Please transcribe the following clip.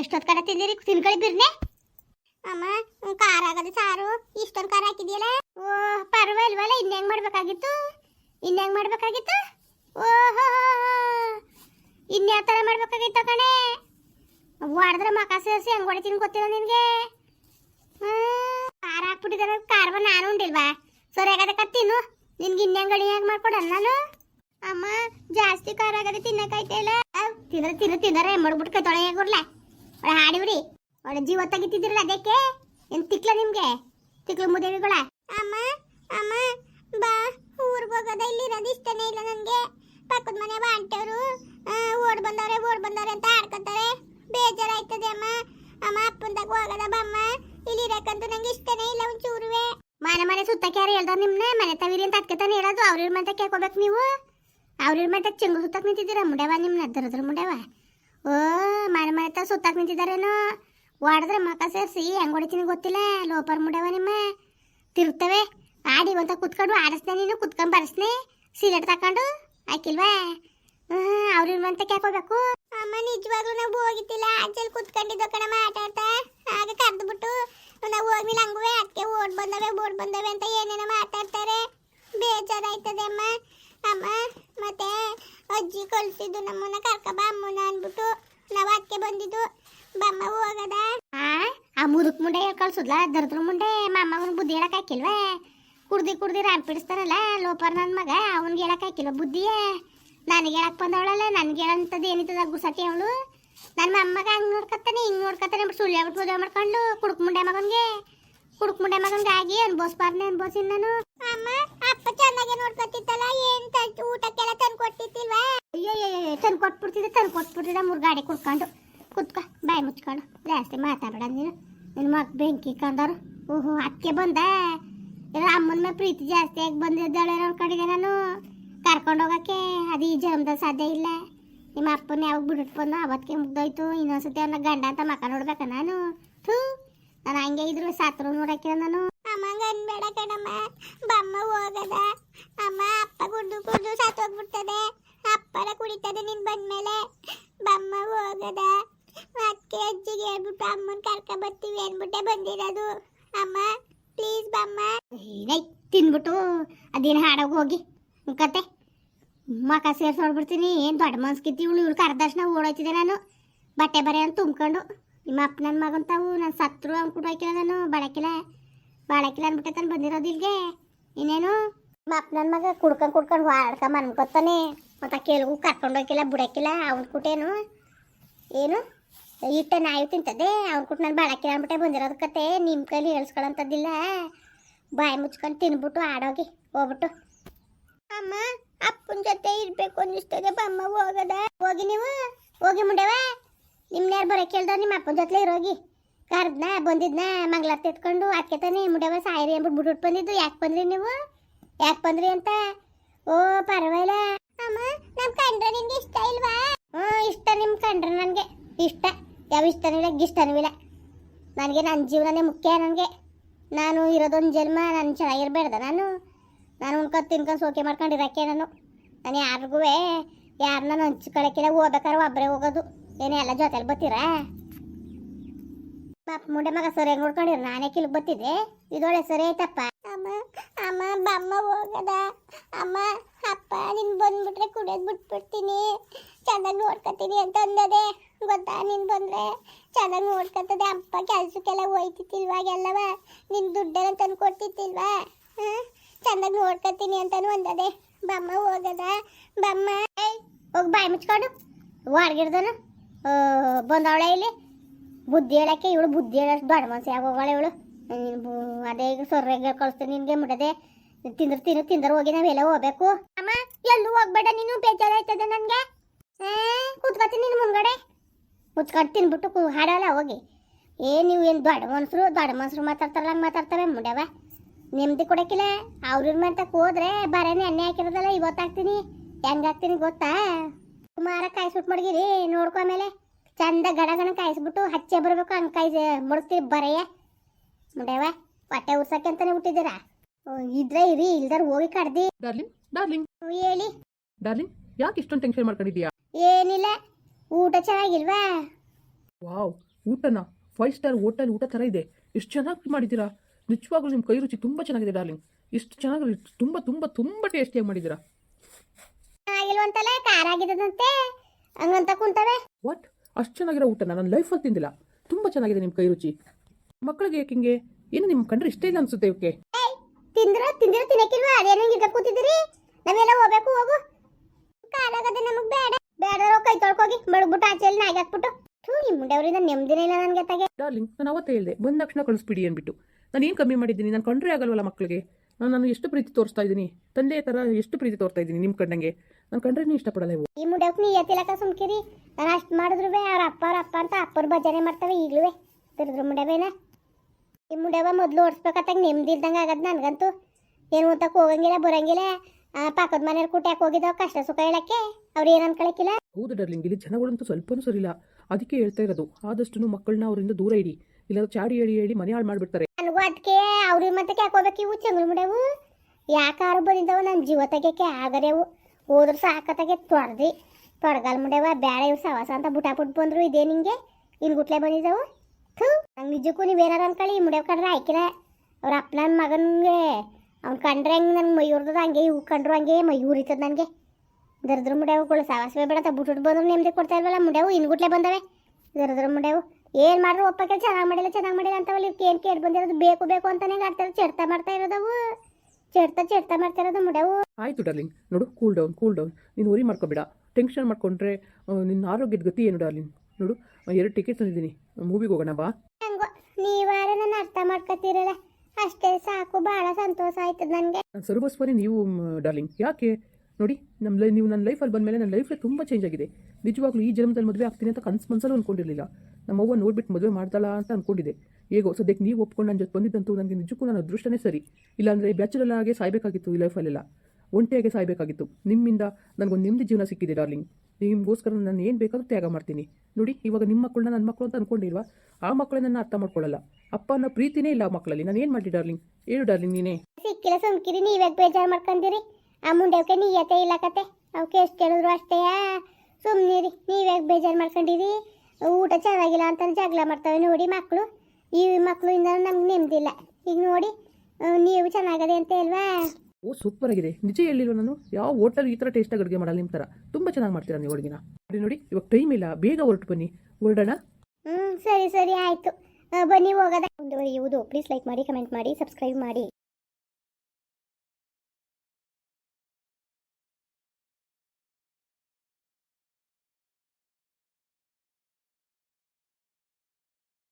ಎಷ್ಟೊತ್ತು ಕಡೆ ತಿಂದಿರಿ? ತಿನ್ಕೊಳ್ಳಿ ಬಿರ್ನೆ. ಅಮ್ಮ ಖಾರ ಆಗದ ಸಾರು. ಇಷ್ಟೊಂದು ಖಾರ ಹಾಕಿದ್ಯಲ್ಲ? ಓ, ಪರವಾಗಿಲ್ವಲ್ಲ, ಇನ್ನು ಹೆಂಗೆ ಮಾಡ್ಬೇಕಾಗಿತ್ತು? ಇನ್ನು ಹೆಂಗೆ ಮಾಡ್ಬೇಕಾಗಿತ್ತು? ಓಹೋ! ಇನ್ಯಾವ ಥರ ಮಾಡ್ಬೇಕಾಗಿತ್ತು ಕಣೆ? ಹೊಡೆದ್ರೆ ಮಕ ಸೇರಿಸಿ ಹೆಂಗೆ ಹೊಡಿತೀನಿ ಗೊತ್ತಿಲ್ಲ ನಿನಗೆ. ಖಾರ ಹಾಕ್ಬಿಟ್ಟಿದ್ದಾರೆ ಖಾರವ ನಾನು ಉಂಡಿಲ್ವಾ? ಸರಿಯಾಗದ ಕತ್ತಿನು ನಿನ್ಗೆ ಇನ್ನೆಂಗ್ ಹೆಂಗೆ ಮಾಡ್ಕೊಡಲ್ಲ ನಾನು? ಅಮ್ಮ, ಜಾಸ್ತಿ ಖಾರ ಆಗದೆ ತಿನ್ನಕೈತೆ ಇಲ್ಲ? ತಿಂದ್ರೆ ತಿನ್ನು ತಿಂದರೆ ಮಾಡ್ಬಿಟ್ಟು ಕೈ ತೊಳೆಯಾಗ ಕೊಡ್ಲ ಒಳ್ಳೆ ಹಾಡಿವ್ರಿ ಒಳ್ಳೆ ಜೀವ ತೆಗಿತಿದ್ರಲ್ಲ ಅದಕ್ಕೆ? ಏನ್ ತಿಕ್ಲ ನಿಮ್ಗೆ? ತಿಕ್ಲ ಮುದೇವಿಗಳ? ಅಮ್ಮ ಅಮ್ಮ ಬಾ. ಊರ್ ಹೋಗೋದ ಇಲ್ಲಿ ಇರೋದು ಇಷ್ಟನೇ ಇಲ್ಲ ನನಗೆ ಪಕ್ಕದ ಮನೆ ಬಾಂಟವರು ಓಡ್ ಬಂದವ್ರೆ ಓಡ್ ಬಂದವ್ರೆ ಅಂತ ಆಡ್ಕೊತಾರೆ ಬೇಜಾರಾಯ್ತದೆ ಅಮ್ಮ. ಅಮ್ಮ ಅಪ್ಪಂದಾಗ ಹೋಗದ ಬಮ್ಮ ಇಲ್ಲಿ ಇರಕ್ಕಂತೂ ನಂಗೆ ಇಷ್ಟನೇ ಇಲ್ಲ ಒಂಚೂರುವೆ. ಮನೆ ಮನೆ ಸುತ್ತಕ್ಕೆ ಯಾರು ಹೇಳ್ದಾರ ನಿಮ್ನೆ? ಮನೆ ತವಿರಿ ಅಂತ ಅದಕ್ಕೆ ತಾನೇ ಹೇಳೋದು. ಅವ್ರ ಮನೆ ಕೇಳ್ಕೊಬೇಕು ನೀವು. ಅವ್ರ ಮನೆ ಚೆಂಗು ಸುತ್ತಕ್ಕೆ ನಿಂತಿದ್ದೀರಾ? ಮುಡ್ಯವ ನಿಮ್ನ? ದರದ್ರ ಮುಡ್ಯವ? ಓ ಮನೆ ಸುತ್ತಾಕ್ ನಿಂತಿದ್ದಾರೇನೋ ಹೊಡೆದ್ರೆ ಸೇರಿಸಿ ಹೆಂಗ್ ಹೊಡಿತೀನಿ ಗೊತ್ತಿಲ್ಲ. ಲೋಪರ್ ಮುಡವ ನಿಮ್ಮ. ತಿರುಗ್ತವೆ. ಆಡಿ ಅಂತ ಕುತ್ಕೊಂಡು ಆಡಿಸ್ತೇನೆ ನೀನು, ಕುತ್ಕೊಂಡ್ ಸಿಲೆಟ್ ಸಿಗರೇಟ್ ತಕೊಂಡು ಹಾಕಿಲ್ವಾ? ಅವ್ರು ಅಂತ ಕೇಳ್ಕೋಬೇಕು ಅಮ್ಮ, ನಿಜವಾಗ್ಲೂ ನಾವು ಹೋಗಿದ್ದಿಲ್ಲ ಆಚೆಲ್ ಕಣಮ್ಮ, ಆಟ ಮಾತಾಡ್ತಾ ಆಗ ಕರೆದ್ಬಿಟ್ಟು, ನಾವು ಹೋಗ್ಲಿಲ್ಲ ಹಂಗುವೆ ಅದಕ್ಕೆ ಓಡ್ ಬಂದವೆ ಓಡ್ ಬಂದವೆ ಅಂತ ಏನೇನೋ ಮಾತಾಡ್ತಾರೆ. ಬೇಜಾರಾಯ್ತದೆ ಅಮ್ಮ. ಅಮ್ಮ, ಮತ್ತೆ ಅಜ್ಜಿ ಕಳಿಸಿದ್ದು ನಮ್ಮನ್ನ ಕರ್ಕಬ ಅಮ್ಮನ ಅಂದ್ಬಿಟ್ಟು ನಾವು ಅದಕ್ಕೆ ಬಂದಿದ್ದು ಬಮ್ಮ ಹೋಗದ ಆ ಮುದುಕ್ ಮುಂಡೆ ಕಳ್ಸುದ್ಲ? ದರ್ದ್ರ ಮುಂಡೆ ಮಾಮಗನ ಬುದ್ಧಿ ಹೇಳಕ್ ಹಾಕಿಲ್ವೇ? ಕುಡ್ದಿ ಕುಡ್ದಿ ರಾಮ್ ಪಿಡಿಸ್ತಾರಲ್ಲ ಲೋಪರ್ ನನ್ನ ಮಗ ಅವನ್ಗೆ ಹೇಳಕ್ ಹಾಕಿಲ್ವ ಬುದ್ಧಿಯೇ? ನನಗೆ ಹೇಳಕ್ ಬಂದವಳಲ್ಲ ನನಗೆ ಹೇಳಂತದ್ದು ಏನಿತ್ತದ ಗುಸಕ್ಕೆ ಅವಳು? ನನ್ನ ಮೊಮ್ಮಗ ಹಂಗ್ ನೋಡ್ಕತ್ತಾನೆ ಹಿಂಗ್ ನೋಡ್ಕತ್ತಾನೆ ಬಿಟ್ಟು ಸುಳ್ಳು ಹೇಳ್ಬಿಟ್ಟು ಮದುವೆ ಮಾಡ್ಕೊಂಡು ಕುಡುಕ್ ಮುಂಡೆ ಮಗನ್ಗೆ. ಕುಡುಕ್ ಮುಂಡೆ ಮಗನ್ಗೆ ಆಗಿ ಅನ್ಬೋಸ್ಬಾರ್ದೆ ಅನ್ಬೋಸಿನ್ ನಾನು. ಅಮ್ಮ ಅಪ್ಪ ಚೆನ್ನಾಗಿ ನೋಡ್ಕೊತಿತ್ತಲ್ಲ ಏನ್ ಊಟಕ್ಕೆಲ್ಲ ತಂದು ಕೊಟ್ಟಿತ್ತಿಲ್ವಾ? ಅಯ್ಯೋ ತಂದು ಕೊಟ್ಬಿಡ್ತಿದ್ದೆ ತಂದು ಕೊಟ್ಬಿಡ್ತಿದ್ದೆ ಮೂರು ಗಾಡಿ ಕುಡ್ಕೊಂಡು. ಕುತ್ಕ ಬಾಯಿ ಮುಚ್ಕೊಂಡು ಜಾಸ್ತಿ ಮಾತಾಡೋಣ ನೀನು. ನಿನ್ನ ಮಗ ಬೆಂಕಿ ಕಂದರು ಓಹೋ ಅದಕ್ಕೆ ಬಂದ? ಅಮ್ಮನ ಮೇಲೆ ಪ್ರೀತಿ ಜಾಸ್ತಿ ಆಗಿ ಬಂದಿದ್ದಾಳೆ ಅನ್ಕೊಂಡಿದ್ದೆ ನಾನು. ಕರ್ಕೊಂಡು ಹೋಗಕ್ಕೆ ಅದು ಈ ಜನ್ಮದ ಸಾಧ್ಯ ಇಲ್ಲ. ನಿಮ್ಮ ಅಪ್ಪನ ಯಾವಾಗ ಬಿಟ್ಬಿಟ್ಟು ಬಂದು ಅವತ್ತಿಗೆ ಮುಗ್ದೋಯ್ತು. ಇನ್ನೊಂದ್ಸತಿ ಅವನ ಗಂಡ ಅಂತ ಮಕ್ಕ ನೋಡ್ಬೇಕ ನಾನು. ಥೂ, ನಾನು ಹಂಗೆ ಇದ್ರು ಸಾತ್ರ ನೋಡಕ್ಕೆ ನಾನು. ಅಮ್ಮಂಗ ಅನ್ಬೇಡ ಕಣಮ್ಮ. ಬಮ್ಮ ಹೋಗದ. ಅಮ್ಮ, ಅಪ್ಪ ಕುಡ್ದು ಕುಡ್ದು ಸತ್ತೋಗ್ಬಿಡ್ತದೆ ಅಪ್ಪನ ಕುಡಿತದೆ ನೀನು ಬಂದ್ಮೇಲೆ. ಬಮ್ಮ ಹೋಗದ. ಅದಕ್ಕೆ ಅಜ್ಜಿಗೆ ಹೇಳ್ಬಿಟ್ಟು ಅಮ್ಮನ ಕರ್ಕ ಬರ್ತೀವಿ ಅಂದ್ಬಿಟ್ಟೆ ಬಂದಿರೋದು. ಅಮ್ಮ ಪ್ಲೀಸ್ ಬಮ್ಮ. ಏನೇ ತಿನ್ಬಿಟ್ಟು ಅದೇನು ಹಾಡೋಗಿ ಹೋಗಿ. ಕತೆ. ಮಕ ಸೇರ್ಸಿ ನೋಡ್ಬಿಡ್ತೀನಿ ಏನು ದೊಡ್ಡ ಮನ್ಸ್ಕಿತ್ತಿ ಇವಳು, ಇವ್ಳು ಕರ್ದರ್ಶನ ಓಡೋಯ್ತಿದ್ದೆ ನಾನು. ಬಟ್ಟೆ ಬರೆ ಅಂತ ತುಂಬ್ಕೊಂಡು ನಿಮ್ಮ ಅಪ್ಪ ನನ್ನ ಮಗನ್ ತಾವು, ನಾನು ಸತ್ರು ಅಂದ್ಬಿಟ್ಟು ಹಾಕಿಲ್ಲ ನಾನು. ಬಾಳಕಿಲ್ಲ ಬಾಳಕಿಲ್ಲ ಅಂದ್ಬಿಟ್ಟೆ ತಾನು ಬಂದಿರೋದು ಇನ್ನೇನು? ನಿಮ್ಮ ಅಪ್ಪ ನನ್ನ ಮಗ ಕುಡ್ಕೊಂಡು ಕುಡ್ಕೊಂಡು ಹಾಡ್ಕೊಂಡ್ ಅನ್ಕೋತಾನೆ ಮತ್ತು ಕೇಳಿಗೂ ಕರ್ಕೊಂಡು ಹೋಗಿಲ್ಲ ಬಿಡಕ್ಕಿಲ್ಲ ಅವ್ನ ಕುಟೇನು? ಏನು? ಇಟ್ಟ ನಾಯಿ ತಿಂತದೆ, ಅವ್ನ ಕುಟ್ ನಾನು ಭಾಳ ಅಂದ್ಬಿಟ್ಟೆ ಬಂದಿರೋದು ಕತೆ ನಿಮ್ಮ ಕೈಲಿ ಹೇಳ್ಸ್ಕೊಳ್ಳೋಂಥದ್ದಿಲ್ಲ ಬಾಯಿ ಮುಚ್ಕೊಂಡು ತಿನ್ಬಿಟ್ಟು ಆಡೋಗಿ ಹೋಗ್ಬಿಟ್ಟು. ಅಮ್ಮ, ಅಪ್ಪನ ಜೊತೆ ಇರ್ಬೇಕು ಅನ್ನಿಸ್ತದೆ, ಬಮ್ಮ ಹೋಗದ? ಹೋಗಿ ನೀವು? ಹೋಗಿ ಮುಂಡೆವ ನಿಮ್ನ ಯಾರು ಬರೋಕೆ ಕೇಳ್ದ ನಿಮ್ಮ ಅಪ್ಪನ ಜೊತೆ ಇರೋಗಿ. ಕರ್ದ್ನ, ಬಂದಿದ್ನ ಮಂಗ್ಳ ತೆತ್ಕೊಂಡು ಅದಕ್ಕೆ ತಾನೇ ಮುಂಡೆವ ಸಾಯಿರಿ ಅಂದ್ಬಿಟ್ಟು ಬಿಟ್ಬಿಟ್ಟು ಬಂದಿದ್ದು. ಯಾಕೆ ಬಂದ್ರಿ ನೀವು? ಯಾಕೆ ಬಂದ್ರಿ ಅಂತ? ಓ, ಪರವಾಗಿಲ್ಲ. ಅಮ್ಮ ನಮ್ಮ ಕಂಡ್ರೆ ನಿನ್ಗೆ ಇಷ್ಟ ಇಲ್ವಾ? ಹ್ಞೂ ಇಷ್ಟ ನಿಮ್ಮ ಕಂಡ್ರೆ ನನಗೆ. ಇಷ್ಟ. ಯಾವ ಇಷ್ಟನೂ ಇಲ್ಲ, ಗಿಷ್ಟನೂ ಇಲ್ಲ. ನನಗೆ ನನ್ನ ಜೀವನನೇ ಮುಖ್ಯ, ನನಗೆ. ನಾನು ಇರೋದೊಂದು ಜನ್ಮ, ನಾನು ಚೆನ್ನಾಗಿರ್ಬೇಡ್ದ ನಾನು. ನಾನು ಉಣ್ಕೊಂಡು ತಿನ್ಕೊಂಡು ಸೋಕೆ ಮಾಡ್ಕೊಂಡಿರಕ್ಕೆ ನಾನು. ನಾನು ಯಾರಿಗೂ ಯಾರನ್ನ ಹಂಚ್ಕೊಳಕ್ಕಿಲ್ಲ ಹೋಗ್ಬೇಕಾದ್ರೆ ಒಬ್ಬರೇ ಹೋಗೋದು. ಏನೇ ಎಲ್ಲ ಜೊತೆಲಿ ಬರ್ತೀರಾ? ಪಾಪ ಮುಂಡೆ ಮಗ ಸರಿಯಾಗಿ ಉಡ್ಕೊಂಡಿರ ನಾನೇ ಕಿಲ್ಗ್ ಬತ್ತಿದ್ದೆ ಇದೊಳ್ಳೆ ಸರಿ ಆಯ್ತಪ್ಪ. ಅಮ್ಮ ಅಮ್ಮ, ಬಮ್ಮ ಹೋಗದ. ಅಮ್ಮ, ಅಪ್ಪ, ನಿನ್ ಬಂದ್ಬಿಟ್ರೆ ಕುಡಿಯೋದು ಬಿಟ್ಬಿಡ್ತೀನಿ. ಚೆನ್ನಾಗಿ ನೋಡ್ಕೊತೀನಿ ಅಂತ ಅಂದದೆ. ಗೊತ್ತಾ ನಿನ್ ಬಂದ್ರೆ? ಚೆನ್ನಾಗಿ ನೋಡ್ಕೊತದೆ ಅಪ್ಪ, ಕೆಲ್ಸಕ್ಕೆಲ್ಲ ಹೋಯ್ತಿತ್ತಿಲ್ವಾಗೆಲ್ಲವ ನಿನ್ ದುಡ್ಡೆಲ್ಲ ತಂದು ಕೊಡ್ತಿತ್ತಿಲ್ವಾ ಹ್ಞೂ ಚೆನ್ನಾಗಿ ನೋಡ್ಕೊತೀನಿ ಅಂತಾನು ಅಂದದೆ. ಬಮ್ಮ ಹೋಗದ ಬಮ್ಮ ಹೋಗಿ ಬಾಯಿ ಮುಚ್ಕೊಂಡು. ಹೊರಗಿಡ್ದನು ಬಂದವಳೆ ಇಲ್ಲಿ. ಬುದ್ಧಿ ಹೇಳಕ್ಕೆ ಇವಳು ಬುದ್ಧಿ ಹೇಳೋಷ್ಟು ದೊಡ್ಡ ಮನಸ್ಸು ಹೋಗಳೆ ಇವಳು. ಅದೇ ಈಗ ಸೊರ್ರೆಗೆ ಕಳಿಸ್ತೀನಿ, ನಿನಗೆ ಮುಡದೆ ತಿಂದ್ರ ತಿನ್ನು, ತಿಂದ್ರೆ ಹೋಗಿ ನಾವೆಲ್ಲ ಹೋಗ್ಬೇಕು. ಅಮ್ಮ, ಎಲ್ಲೂ ಹೋಗ್ಬೇಡ, ನೀನು ಬೇಜಾರಾಯ್ತದೆ ನನಗೆ. ಕೂತ್ಕೊತೀನಿ ನಿನ್ನ ಮುಂದ್ಗಡೆ. ಮುಚ್ಕೊಂಡು ತಿನ್ಬಿಟ್ಟು ಹಾಡಲ್ಲ ಹೋಗಿ. ಏ ನೀವು ಏನು ದೊಡ್ಡ ಮನ್ಸರು ದೊಡ್ಡ ಮನ್ಸರು ಮಾತಾಡ್ತಾರಲ್ಲ ಹಂಗೆ ಮಾತಾಡ್ತವೆ ಮುಂಡೆವ ನೆಮ್ಮದಿ ಕೊಡಕ್ಕಿಲ್ಲ. ಅವ್ರ ಮಂತಕ್ಕೆ ಹೋದ್ರೆ ಬರೇನೆ ಎಣ್ಣೆ ಹಾಕಿರೋದಲ್ಲ ಇವತ್ತಾಗ್ತೀನಿ ಹೆಂಗಾಗ್ತೀನಿ ಗೊತ್ತಾ? ಕುಮಾರ ಕಾಯಿಸ್ಬಿಟ್ಟು ಮಡಗಿರಿ ನೋಡ್ಕೊ ಆಮೇಲೆ. ಚಂದ ಗಡ ಗಣ ಕಾಯಿಸ್ಬಿಟ್ಟು ಹಚ್ಚೆ ಬರ್ಬೇಕು ಹಂಗೆ ಕಾಯಿಸಿ ಮಡಗ್ತೀರಿ ಬರೆಯ ಮುಂಡ್ಯವ ಹೊಟ್ಟೆ ಉರ್ಸಕ್ಕೆ ಅಂತಾನೆ ಹುಟ್ಟಿದ್ದೀರಾ? ಓ, ಇದ್ರೆ ಇರಿ ಇಲ್ದಾರ ಹೋಗಿ ಕಡ್ದಿ. ಡಾರ್ಲಿಂಗ್ ಡಾರ್ಲಿಂಗ್ ಹೇಳಿ. ಡಾರ್ಲಿಂಗ್ ಯಾಕೆ ಇಷ್ಟೊಂದು ಟೆನ್ಷನ್ ಮಾಡ್ಕೊಂಡಿದ್ಯಾ ಏನಿಲ್ಲ ಊಟ ಚೆನ್ನಾಗಿಲ್ವಾ? ವಾವ್ ಊಟನ? ಫೈವ್ ಸ್ಟಾರ್ ಹೋಟೆಲ್ ಊಟ ಥರ ಇದೆ. ಎಷ್ಟು ಚೆನ್ನಾಗಿ ಮಾಡಿದ್ದೀರಾ? ನಿಜವಾಗ್ಲೂ ನಿಮ್ಮ ಕೈ ರುಚಿ ತುಂಬ ಚೆನ್ನಾಗಿದೆ ಡಾರ್ಲಿಂಗ್. ಇಷ್ಟು ಚೆನ್ನಾಗಿ ತುಂಬ ತುಂಬ ತುಂಬ ಟೇಸ್ಟಿಯಾಗಿ ಮಾಡಿದ್ದೀರಾ? ಆಗಿಲ್ವಂತಲ್ಲ ಖಾರ ಆಗಿದ್ದದಂತೆ ಹಂಗಂತ ಕುಂತವೆ. ವಾಟ್? ಅಷ್ಟು ಚೆನ್ನಾಗಿರೋ ಊಟನ? ನನ್ನ ಲೈಫಲ್ಲಿ ತಿಂದಿಲ್ಲ. ತುಂಬ ಚೆನ್ನಾಗಿದೆ ನಿಮ್ಮ ಕೈ ರುಚಿ. ಮಕ್ಕಳಿಗೆ ಯಾಕೆ ಹಿಂಗೆ? ಏನು ನಿಮ್ಮ ಕಂಡ್ರೆ ಇಷ್ಟ ಇಲ್ಲ ಅನ್ಸುತ್ತೆ ಇವಕ್ಕೆ? ತಿಂದ್ರ ತಿಂದಿರ ತಿನ್ನಕ್ಕಿಲ್ವಾ? ಅದೇನು ಈಗ ಕೂತಿದ್ದೀರಿ? ನಾವೆಲ್ಲ ಹೋಗ್ಬೇಕು ಹೋಗು. ಖಾರ ಆಗದೆ ನಮಗ್ ಬೇಡ. ಬೇಡ ಕೈ ತೊಳ್ಕೋಗಿ ಮಡಗ್ಬಿಟ್ಟು ಆಚೆಯಲ್ಲಿ ಆಗಿ ಹಾಕ್ಬಿಟ್ಟು. ಥೂ ಈ ಮುಂಡೆಯವರಿಂದ ನೆಮ್ಮದಿನೇ ಇಲ್ಲ ನನಗೆ ತಗೆ. ಡಾರ್ಲಿಂಗ್ ನಾನು ಅವತ್ತೇ ಹೇಳಿದೆ. ಬಂದ ತಕ್ಷಣ ಕಳಿಸ್ಬಿಡಿ ಅಂದ್ಬಿಟ್ಟು. ನಾನು ಏನು ಕಮ್ಮಿ ಮಾಡಿದ್ದೀನಿ? ನಾನು ಕಂಡ್ರೆ ಆಗಲ್ವಲ್ಲ ಮಕ್ಕಳಿಗೆ ನಾನು ನಾನು ಎಷ್ಟು ಪ್ರೀತಿ ತೋರಿಸ್ತಾ ಇದ್ದೀನಿ? ತಂದೆ ಥರ ಎಷ್ಟು ಪ್ರೀತಿ ತೋರ್ತಾ ಇದ್ದೀನಿ ನಿಮ್ಮ ಕಂಡಂಗೆ? ನಾನು ಕಂಡ್ರೆ ಇಷ್ಟಪಡಲ್ಲ ಇವು ಈ ಮುಂಡೆ ನೀ ಎತ್ತಿಲಕ ಸುಮ್ಕಿರಿ. ನಾನು ಅಷ್ಟು ಮಾಡಿದ್ರು ಅವ್ರ ಅಪ್ಪ ಅವ್ರ ಅಪ್ಪ ಅಂತ ಅಪ್ಪರ ಭಜನೆ ಮಾಡ್ತಾವೆ ಈಗ್ಲೂ ತಿರುದ್ರು ಮುಂಡೆವೇನ? ಈ ಮುಂಡೆವ ಮೊದಲು ಓಡಿಸ್ಬೇಕತ್ತಾಗ ನೆಮ್ಮದಿ ಇಲ್ದಂಗೆ ಆಗದ್ ನನಗಂತೂ. ಏನು ಓದಕ್ಕೆ ಹೋಗಂಗಿಲ್ಲ ಬರಂಗಿಲ್ಲ. ಪಾಕದ ಮನೆಯವ್ರು ಕೂಟ್ಯಾಕೆ ಹೋಗಿದ್ದಾವ ಕಷ್ಟ ಸುಖ ಹೇಳಕ್ಕೆ. ಅವ್ರು ಏನು ಅನ್ಕೊಳಕ್ಕಿಲ್ಲ ಹೌದು ಡರ್ಲಿಂಗ್ ಇಲ್ಲಿ ಜನಗಳಂತೂ ಸ್ವಲ್ಪನೂ ಸರಿಲ್ಲ ಅದಕ್ಕೆ ಹೇಳ್ತಾ ಇರೋದು ಆದಷ್ಟು ಮಕ್ಕಳನ್ನ ಅವರಿಂದ ದೂರ ಇಡಿ. ಇಲ್ಲ ಚಾಡಿ ಹೇಳಿ ಹೇಳಿ ಮನೆ ಹಾಳು ಮಾಡ್ಬಿಡ್ತಾರೆ. ನನಗೂ ಅದಕ್ಕೆ ಅವ್ರ ಮತ್ತೆ ಕ್ಯಾಕೋಬೇಕು ಇವು ಚಂಗ್ಳು ಮುಡವು ಯಾಕಾರು ಬಂದಿದ್ದವು ನನ್ನ ಜೀವ ತೆಗೆಕ್ಕೆ ಓದ್ರ ಹೋದ್ರು ಸಾಕತ್ತಾಗೆ ತೊಡ್ದಿ ತೊಡಗಲ್ ಮುಡವ ಬೇಡ ಇವು ಸವಾಸ ಅಂತ ಬುಟಾಪುಟ್ ಬಂದ್ರು ಇದೇ ನಿಂಗೆ. ಇಲ್ಲಿ ಗುಟ್ಲೆ ಬಂದಿದ್ದವು. ಥೂ ನಂಗೆ ನಿಜಕ್ಕೂ ನೀವೇನಾರು ಅನ್ಕೊಳ್ಳಿ ಈ ಮುಡ್ಯವ್ ಕಂಡ್ರೆ ಆಯ್ಕಿಲ್ಲ. ಅವ್ರ ಅಪ್ಪನ ಮಗನಿಗೆ ಅವ್ನು ಕಂಡ್ರೆ ಹೆಂಗೆ ನನ್ಗೆ ಮೈ ಹಂಗೆ ಇವು ಕಂಡ್ರು ಹಂಗೆ ಮೈ ಉರಿತದ ನನಗೆ. ದರ್ದ್ರ ಮುಡ್ಯಾವುಗಳು ಸಾವಾಸವೇ ಬೇಡ ಬಿಟ್ಬಿಟ್ಟು ಬಂದ್ರೆ ನೆಮ್ಮದಿ ಕೊಡ್ತಾ ಇಲ್ವಲ್ಲ ಮುಡ್ಯಾವು ಇನ್ಗುಟ್ಲೆ ಬಂದವೆ. ದರದ್ರ ಮುಡ್ಯಾವು ಏನು ಮಾಡ್ರು ಒಪ್ಪಕ್ಕೆ ಚೆನ್ನಾಗಿ ಮಾಡಿಲ್ಲ ಚೆನ್ನಾಗಿ ಮಾಡಿಲ್ಲ ಅಂತವಲ್ಲ ಇವಕ್ಕೆ ಏನು ಕೇಳಿ ಬಂದಿರೋದು ಬೇಕು ಬೇಕು ಅಂತಾನೆ ಆಡ್ತಾರೆ ಚೆಡ್ತಾ ಮಾಡ್ತಾ ಇರೋದವು. ಚೆಡ್ತಾ ಚೆಡ್ತಾ ಮಾಡ್ತಾ ಇರೋದು ಮುಡ್ಯಾವು. ಆಯಿತು ಡಾರ್ಲಿಂಗ್ ನೋಡು ಕೂಲ್ ಡೌನ್ ಕೂಲ್ ಡೌನ್ ನೀನು ವರಿ ಮಾಡ್ಕೋಬೇಡ. ಟೆನ್ಷನ್ ಮಾಡ್ಕೊಂಡ್ರೆ ನಿನ್ನ ಆರೋಗ್ಯದ ಗತಿ ಏನು ಡಾರ್ಲಿಂಗ್? ನೋಡು ಎರಡು ಟಿಕೆಟ್ ತಂದಿದ್ದೀನಿ. ಮೂವಿಗೆ ಹೋಗೋಣ ಬಾ. ಹಂಗೋ ನೀವಾರ ನನ್ನ ಅರ್ಥ ಮಾಡ್ಕೊತೀರಲ್ಲ. ಅಷ್ಟೇ ಸಾಕು ಭಾಳ ಸಂತೋಷ ಆಯ್ತದ ನನಗೆ. ಸರ್ವಸ್ವರಿ ನೀವು ಡಾರ್ಲಿಂಗ್. ಯಾಕೆ? ನೋಡಿ ನಮ್ಮ ಲೈ ನೀವು ನನ್ನ ಲೈಫಲ್ಲಿ ಬಂದಮೇಲೆ ನನ್ನ ಲೈಫಲ್ಲಿ ತುಂಬ ಚೇಂಜ್ ಆಗಿದೆ. ನಿಜವಾಗ್ಲೂ ಈ ಜನ್ಮದಲ್ಲಿ ಮದುವೆ ಆಗ್ತೀನಿ ಅಂತ ಕನ್ಸು ಮನಸ್ಸಲ್ಲೂ ಅಂದ್ಕೊಂಡಿರಲಿಲ್ಲ ನಮ್ಮ ಅವ್ವ ನೋಡ್ಬಿಟ್ಟು ಮದುವೆ ಮಾಡ್ತಾಳ ಅಂತ ಅಂದ್ಕೊಂಡಿದ್ದೆ ಹೇಗೋ, ಸದ್ಯಕ್ಕೆ ನೀವು ಒಪ್ಕೊಂಡು ನನ್ನ ಜೊತೆ ಬಂದಿದ್ದಂತೂ ನನಗೆ ನಿಜಕ್ಕೂ ನನ್ನ ಅದೃಷ್ಟನೇ ಸರಿ. ಇಲ್ಲಾಂದರೆ ಬ್ಯಾಚುಲರ್ ಆಗಿ ಸಾಯ್ಬೇಕಾಗಿತ್ತು ಈ ಲೈಫಲ್ಲೆಲ್ಲ ಒಂಟಿಯಾಗೆ ಸಾಯ್ಬೇಕಾಗಿತ್ತು. ನಿಮ್ಮಿಂದ ನನಗೊಂದು ನೆಮ್ಮದಿ ಜೀವನ ಸಿಕ್ಕಿದೆ ಡಾರ್ಲಿಂಗ್ ನಿಮಗೋಸ್ಕರ ನಾನು ಏನು ಬೇಕಾದರೂ ತ್ಯಾಗ ಮಾಡ್ತೀನಿ. ನೋಡಿ, ಇವಾಗ ನಿಮ್ಮ ಮಕ್ಕಳನ್ನ ನನ್ನ ಮಕ್ಕಳು ಅಂತ ಅಂದ್ಕೊಂಡಿಲ್ವಾ ಆ ಮಕ್ಕಳನ್ನ ನಾನು ಅರ್ಥ ಮಾಡ್ಕೊಳ್ಳಲ್ಲ. ಅಪ್ಪ ಅನ್ನೋ ಪ್ರೀತಿನೇ ಇಲ್ಲ ಆ ಮಕ್ಕಳಲ್ಲಿ. ನಾನು ಏನು ಮಾಡಿ ಡಾರ್ಲಿಂಗ್ ಹೇಳು ಡಾರ್ಲಿಂಗ್ ನೀನೇ. ಕೆಲಸ ಬೇಜಾರು ಮಾಡ್ಕೊಂಡಿರಿ ಆ ಮುಂಡೆವ್ಕೆ ನೀಯತೆ ಇಲ್ಲ ಕತೆ. ಅವಕ್ಕೆ ಎಷ್ಟು ಹೇಳಿದ್ರು ಅಷ್ಟೇ. ಸುಮ್ಮನಿರಿ ನೀವ್ಯಾಕೆ ಬೇಜಾರು ಮಾಡ್ಕೊಂಡಿರಿ? ಊಟ ಚೆನ್ನಾಗಿಲ್ಲ ಅಂತ ಜಗಳ ಮಾಡ್ತವೆ ನೋಡಿ ಮಕ್ಕಳು ಈ ಮಕ್ಕಳಿಂದ ನಮ್ಗೆ ನೆಮ್ಮದಿಲ್ಲ ಈಗ ನೋಡಿ ನೀವು ಚೆನ್ನಾಗದೆ ಅಂತ ಅಲ್ವಾ ಓ ಸೂಪರ್ ಆಗಿದೆ. ನಿಜ ಹೇಳಿಲ್ವ ನಾನು? ಯಾವ ಹೋಟೆಲ್ ಈ ಥರ ಟೇಸ್ಟಾಗಿ ಅಡುಗೆ ಮಾಡಲ್ಲ ನಿಮ್ಮ ಥರ ತುಂಬ ಚೆನ್ನಾಗಿ ಮಾಡ್ತೀರಾ ನೀವು ಅಡುಗೆನ? ನೋಡಿ ನೋಡಿ ಇವಾಗ ಟೈಮ್ ಇಲ್ಲ. ಬೇಗ ಹೊರಟು ಬನ್ನಿ. ಹೊರಡೋಣ? ಹ್ಞೂ ಸರಿ ಸರಿ ಆಯಿತು. ಬನ್ನಿ ಹೋಗೋದ? ಮುಂದುವರಿಯುವುದು ಪ್ಲೀಸ್ ಲೈಕ್ ಮಾಡಿ ಕಮೆಂಟ್ ಮಾಡಿ ಸಬ್ಸ್ಕ್ರೈಬ್ ಮಾಡಿ.